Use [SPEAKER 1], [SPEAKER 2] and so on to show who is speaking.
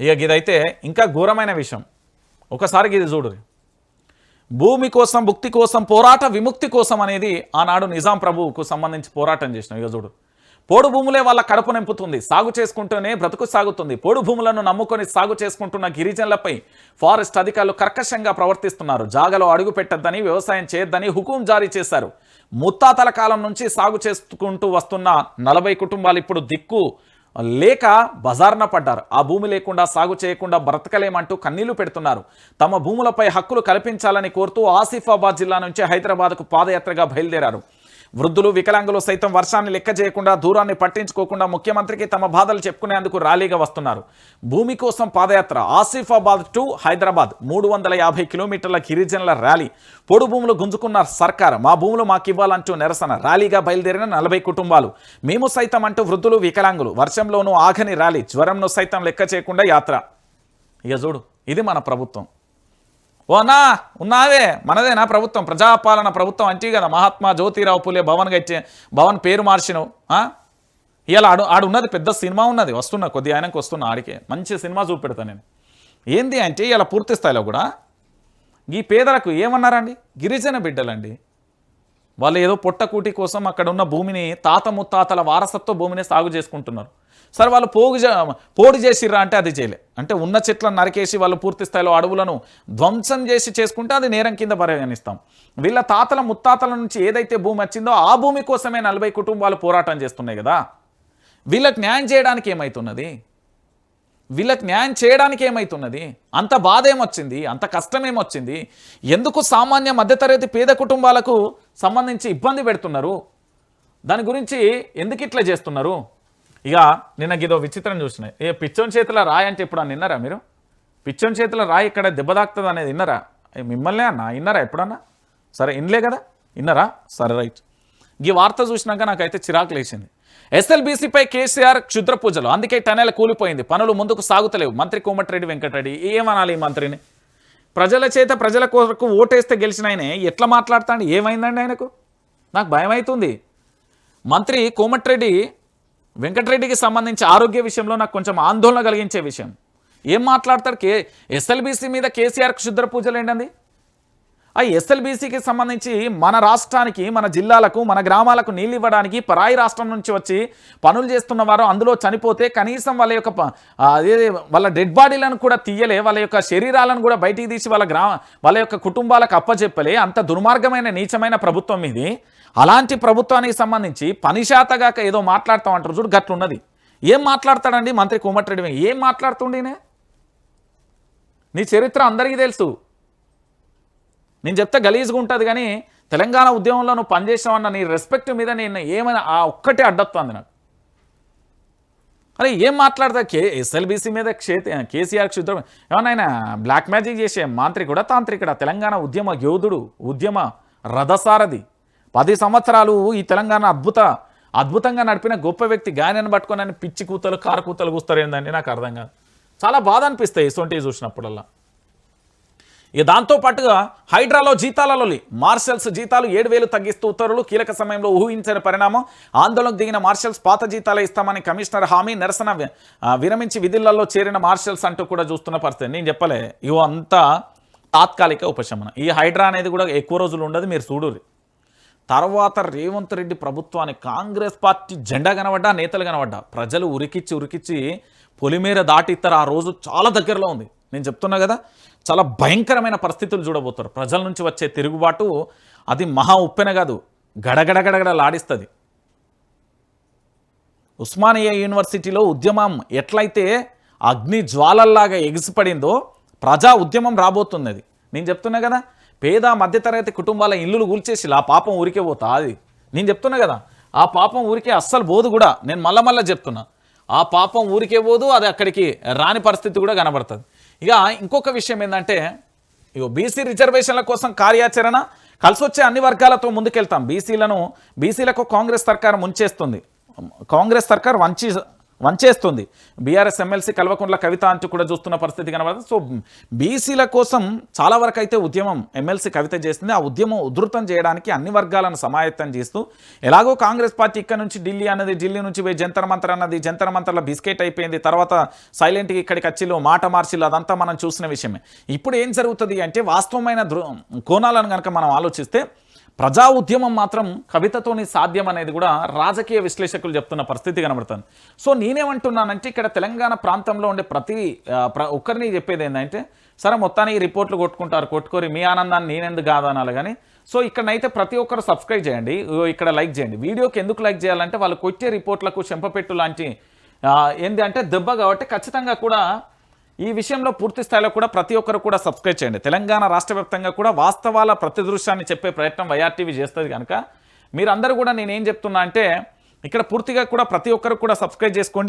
[SPEAKER 1] ఇక ఇదైతే ఇంకా ఘోరమైన విషయం. ఒకసారి ఇది చూడు. భూమి కోసం భుక్తి కోసం పోరాట విముక్తి కోసం అనేది ఆనాడు నిజాం ప్రభువుకు సంబంధించి పోరాటం చేసినాం. ఇక చూడు. పోడు భూములే వాళ్ళ కడుపు నింపుతుంది. సాగు చేసుకుంటూనే బ్రతుకు సాగుతుంది. పోడు భూములను నమ్ముకొని సాగు చేసుకుంటున్న గిరిజనులపై ఫారెస్ట్ అధికారులు కర్కశంగా ప్రవర్తిస్తున్నారు. జాగలో అడుగు పెట్టద్దని వ్యవసాయం చేయొద్దని హుకుం జారీ చేశారు. ముత్తాతల కాలం నుంచి సాగు చేసుకుంటూ వస్తున్న నలభై కుటుంబాలు ఇప్పుడు దిక్కు లేక బజార్న పడ్డారు. ఆ భూమి లేకుండా సాగు చేయకుండా బ్రతకలేమంటూ కన్నీళ్ళు పెడుతున్నారు. తమ భూములపై హక్కులు కల్పించాలని కోరుతూ ఆసిఫాబాద్ జిల్లా నుంచి హైదరాబాద్కు పాదయాత్రగా బయలుదేరారు. వృద్ధులు వికలాంగులు సైతం వర్షాన్ని లెక్క చేయకుండా దూరాన్ని పట్టించుకోకుండా ముఖ్యమంత్రికి తమ బాధలు చెప్పుకునేందుకు ర్యాలీగా వస్తున్నారు. భూమి కోసం పాదయాత్ర ఆసిఫాబాద్ టు హైదరాబాద్ మూడు వందల యాభై కిలోమీటర్ల గిరిజనుల ర్యాలీ. పొడు భూములు గుంజుకున్న సర్కార్ మా భూములు మాకు ఇవ్వాలంటూ నిరసన ర్యాలీగా బయలుదేరిన నలభై కుటుంబాలు. మేము సైతం అంటూ వృద్ధులు వికలాంగులు వర్షంలోనూ ఆగని ర్యాలీ జ్వరంను సైతం లెక్క చేయకుండా యాత్ర. ఇక చూడు ఇది మన ప్రభుత్వం. ఓ అన్నా ఉన్నావే? మనదేనా ప్రభుత్వం? ప్రజాపాలన ప్రభుత్వం అంటే కదా మహాత్మా జ్యోతిరావు పులే భవన్ గట్టే భవన్ పేరు మార్చినవు ఇలా ఆడు ఆడు ఉన్నది పెద్ద సినిమా ఉన్నది వస్తున్నా కొద్ది ఆయనకు వస్తున్నా ఆడికే. మంచి సినిమా చూపెడతా నేను. ఏంది అంటే ఇలా పూర్తి స్థాయిలో కూడా ఈ పేదలకు ఏమన్నారండి? గిరిజన బిడ్డలండి. వాళ్ళు ఏదో పొట్టకూటి కోసం అక్కడ ఉన్న భూమిని తాత ముత్తాతల వారసత్వ భూమిని సాగు చేసుకుంటున్నారు. సరే వాళ్ళు పోగు చే- పోడు చేసిర్రా అంటే అది చేయలే. అంటే ఉన్న చెట్లను నరికేసి వాళ్ళు పూర్తి స్థాయిలో అడవులను ధ్వంసం చేసి చేసుకుంటే అది నేరం కింద పరిగణిస్తాం. వీళ్ళ తాతల ముత్తాతల నుంచి ఏదైతే భూమి వచ్చిందో ఆ భూమి కోసమే నలభై కుటుంబాలు పోరాటం చేస్తున్నాయి కదా. వీళ్ళకి న్యాయం చేయడానికి ఏమవుతున్నది వీళ్ళకి న్యాయం చేయడానికి ఏమవుతున్నది అంత బాధ ఏమొచ్చింది అంత కష్టం ఏమొచ్చింది ఎందుకు సామాన్య మధ్యతరగతి పేద కుటుంబాలకు సంబంధించి ఇబ్బంది పెడుతున్నారు? దాని గురించి ఎందుకు ఇట్లా చేస్తున్నారు? ఇక నిన్న ఇదో విచిత్రం చూసిన ఏ పిచ్చోని చేతిలో రాయి అంటే ఇప్పుడు అని విన్నారా మీరు? పిచ్చోని చేతిలో రాయి ఇక్కడ దెబ్బ తాకుతుంది అనేది విన్నారా? మిమ్మల్నే అన్న? విన్నారా ఎప్పుడన్నా? సరే ఇన్లే కదా? విన్నారా? సరే రైట్. ఈ వార్త చూసినాక నాకైతే చిరాకు లేచింది. ఎస్ఎల్బీసీపై కేసీఆర్ క్షుద్ర పూజలు అందుకే టనెల కూలిపోయింది. పనులు ముందుకు సాగుతలేవు. మంత్రి కోమటిరెడ్డి వెంకటరెడ్డి ఏమనాలి ఈ మంత్రిని? ప్రజల చేత ప్రజల కొరకు ఓటేస్తే గెలిచిన ఆయనే ఎట్లా మాట్లాడతాడు? ఏమైందండి ఆయనకు? నాకు భయం అవుతుంది మంత్రి కోమటిరెడ్డి వెంకటరెడ్డికి సంబంధించి ఆరోగ్య విషయంలో నాకు కొంచెం ఆందోళన కలిగించే విషయం. ఏం మాట్లాడతాడు? కే ఎస్ఎల్బీసీ మీద కేసీఆర్ క్షుద్ర పూజలు ఏంటండి? ఆ ఎస్ఎల్బీసీకి సంబంధించి మన రాష్ట్రానికి మన జిల్లాలకు మన గ్రామాలకు నీళ్ళు ఇవ్వడానికి పరాయి రాష్ట్రం నుంచి వచ్చి పనులు చేస్తున్న వారు అందులో చనిపోతే కనీసం వాళ్ళ యొక్క అదే వాళ్ళ డెడ్ బాడీలను కూడా తీయలే వాళ్ళ యొక్క శరీరాలను కూడా బయటికి తీసి వాళ్ళ గ్రామ వాళ్ళ యొక్క కుటుంబాలకు అప్పచెప్పలే అంత దుర్మార్గమైన నీచమైన ప్రభుత్వం ఇది. అలాంటి ప్రభుత్వానికి సంబంధించి పనిశాతగాక ఏదో మాట్లాడతాం అంటారు. చూడు గట్లున్నది. ఏం మాట్లాడతాడండి మంత్రి కోమటిరెడ్డి ఏం మాట్లాడుతుండేనే నీ చరిత్ర అందరికీ తెలుసు. నేను చెప్తే గలీజ్గా ఉంటుంది కానీ తెలంగాణ ఉద్యమంలో నువ్వు పనిచేసావన్న నీ రెస్పెక్ట్ మీద నేను ఏమైనా ఆ ఒక్కటే అడ్డొస్తుంది నాకు. అరే ఏం మాట్లాడతా? కే ఎస్ఎల్బీసీ మీద క్షేత్ర కేసీఆర్ క్షుద్రం. ఏమన్నా ఆయన బ్లాక్ మ్యాజిక్ చేసే మాంత్రికుడా తాంత్రికుడ? తెలంగాణ ఉద్యమ యోధుడు ఉద్యమ రథసారథి. పది సంవత్సరాలు ఈ తెలంగాణ అద్భుత అద్భుతంగా నడిపిన గొప్ప వ్యక్తి గాయనని పట్టుకొని పిచ్చి కూతలు కారు కూతలు కూస్తారేందండి? నాకు అర్థం కాదు. చాలా బాధ అనిపిస్తాయి ఇటువంటివి చూసినప్పుడల్లా. ఇక దాంతో పాటుగా హైడ్రాలో జీతాలలో మార్షల్స్ జీతాలు ఏడు వేలు తగ్గిస్తూ ఉత్తర్వులు కీలక సమయంలో ఊహించని పరిణామం. ఆందోళనకు దిగిన మార్షల్స్ పాత జీతాలే ఇస్తామని కమిషనర్ హామీ నిరసన విరమించి విధులలో చేరిన మార్షల్స్ అంటూ కూడా చూస్తున్న పరిస్థితి. నేను చెప్పలే ఇవో అంతా తాత్కాలిక ఉపశమనం. ఈ హైడ్రా అనేది కూడా ఎక్కువ రోజులు ఉండదు మీరు చూడరు తర్వాత రేవంత్ రెడ్డి ప్రభుత్వానికి కాంగ్రెస్ పార్టీ జెండా కనబడ్డా నేతలు కనబడ్డా. ప్రజలు ఉరికిచ్చి ఉరికిచ్చి పొలిమేర దాటిస్తారు ఆ రోజు చాలా దగ్గరలో ఉంది. నేను చెప్తున్నా కదా చాలా భయంకరమైన పరిస్థితులు చూడబోతారు ప్రజల నుంచి వచ్చే తిరుగుబాటు అది మహా ఉప్పెన కాదు గడగడగడగడ లాడిస్తుంది ఉస్మానియా యూనివర్సిటీలో ఉద్యమం ఎట్లయితే అగ్ని జ్వాలల్లాగా ఎగిసిపడిందో ప్రజా ఉద్యమం రాబోతుంది అది నేను చెప్తున్నా కదా పేద మధ్యతరగతి కుటుంబాల ఇల్లులు కూల్చేసి ఆ పాపం ఊరికే పోతా అది. నేను చెప్తున్నా కదా ఆ పాపం ఊరికే అస్సలు పోదు కూడా నేను మళ్ళా మళ్ళీ చెప్తున్నా ఆ పాపం ఊరికే పోదు అది అక్కడికి రాని పరిస్థితి కూడా కనబడుతుంది. ఇక ఇంకొక విషయం ఏంటంటే ఇగో బీసీ రిజర్వేషన్ల కోసం కార్యాచరణ కలిసి వచ్చే అన్ని వర్గాలతో ముందుకెళ్తాం. బీసీలను బీసీలకు కాంగ్రెస్ సర్కార్ ముంచేస్తుంది. కాంగ్రెస్ సర్కార్ వంచి వంచేస్తుంది. బీఆర్ఎస్ ఎమ్మెల్సీ కల్వకుంట్ల కవిత అంటూ కూడా చూస్తున్న పరిస్థితి కనబడుతుంది సో బీసీల కోసం చాలా వరకు అయితే ఉద్యమం ఎమ్మెల్సీ కవిత చేస్తుంది ఆ ఉద్యమం ఉధృతం చేయడానికి అన్ని వర్గాలను సమాయత్తం చేస్తూ ఎలాగో కాంగ్రెస్ పార్టీ ఇక్కడ నుంచి ఢిల్లీ అన్నది ఢిల్లీ నుంచి పోయి జంతర్ అన్నది జంతర్ మంత్రల బిస్కెట్ అయిపోయింది తర్వాత సైలెంట్గా ఇక్కడికి వచ్చిలో మాట మార్చిలు అదంతా మనం చూసిన విషయమే. ఇప్పుడు ఏం జరుగుతుంది అంటే వాస్తవమైన దృ కోణాలను కనుక మనం ఆలోచిస్తే ప్రజా ఉద్యమం మాత్రం కవితతోని సాధ్యం అనేది కూడా రాజకీయ విశ్లేషకులు చెప్తున్న పరిస్థితి కనబడుతుంది. సో నేనేమంటున్నానంటే ఇక్కడ తెలంగాణ ప్రాంతంలో ఉండే ప్రతి ప్ర ఒక్కరిని చెప్పేది ఏంటంటే సరే మొత్తానికి రిపోర్ట్లు కొట్టుకుంటారు కొట్టుకొని మీ ఆనందాన్ని నేనెందుకు కాదనాలి కానీ సో ఇక్కడనైతే ప్రతి ఒక్కరు సబ్స్క్రైబ్ చేయండి ఇక్కడ లైక్ చేయండి. వీడియోకి ఎందుకు లైక్ చేయాలంటే వాళ్ళు కొట్టే రిపోర్ట్లకు చెంపపెట్టు లాంటి ఏంటి ఏంది అంటే దెబ్బ కాబట్టి ఖచ్చితంగా కూడా ఈ విషయంలో పూర్తి స్థాయిలో కూడా ప్రతి ఒక్కరు కూడా సబ్స్క్రైబ్ చేయండి. తెలంగాణ రాష్ట్ర వ్యాప్తంగా కూడా వాస్తవాల ప్రతిదృశ్యాన్ని చెప్పే ప్రయత్నం వైఆర్టీవీ చేస్తుంది కనుక మీరందరూ కూడా నేనేం చెప్తున్నా అంటే ఇక్కడ పూర్తిగా కూడా ప్రతి ఒక్కరు కూడా సబ్స్క్రైబ్ చేసుకోండి.